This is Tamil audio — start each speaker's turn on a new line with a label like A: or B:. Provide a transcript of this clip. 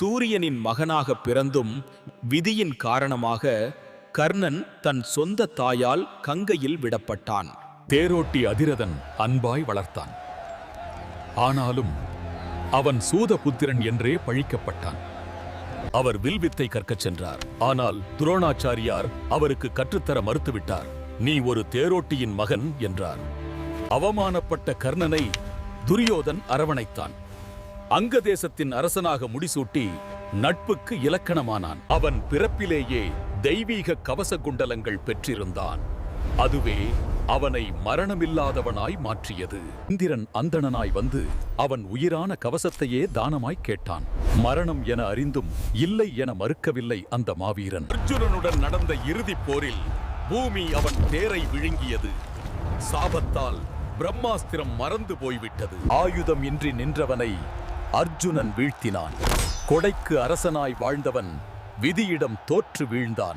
A: சூரியனின் மகனாக பிறந்தும் விதியின் காரணமாக கர்ணன் தன் சொந்த தாயால் கங்கையில் விடப்பட்டான்.
B: தேரோட்டி அதிரதன் அன்பாய் வளர்த்தான். ஆனாலும் அவன் சூதபுத்திரன் என்றே பழிக்கப்பட்டான். அவர் வில்வித்தை கற்கச் சென்றார். ஆனால் துரோணாச்சாரியார் அவருக்கு கற்றுத்தர மறுத்துவிட்டார். நீ ஒரு தேரோட்டியின் மகன் என்றார். அவமானப்பட்ட கர்ணனை துரியோதன் அரவணைத்தான். அங்க தேசத்தின் அரசனாக முடிசூட்டி நட்புக்கு இலக்கணமானான். அவன் பிறப்பிலேயே தெய்வீக கவச குண்டலங்கள் பெற்றிருந்தான். அதுவே அவனை மரணமில்லாதவனாய் மாற்றியது. இந்திரன் அந்தணனாய் வந்து அவன் உயிரான கவசத்தையே தானமாய் கேட்டான். மரணம் என அறிந்தும் இல்லை என மறுக்கவில்லை அந்த மாவீரன். அர்ஜுனனுடன் நடந்த இறுதிப் போரில் பூமி அவன் தேரை விழுங்கியது. சாபத்தால் பிரம்மாஸ்திரம் மறந்து போய்விட்டது. ஆயுதம் இன்றி நின்றவனை அர்ஜுனன் வீழ்த்தினான். கொடைக்கு அரசனாய் வாழ்ந்தவன் விதியிடம் தோற்று வீழ்ந்தான்.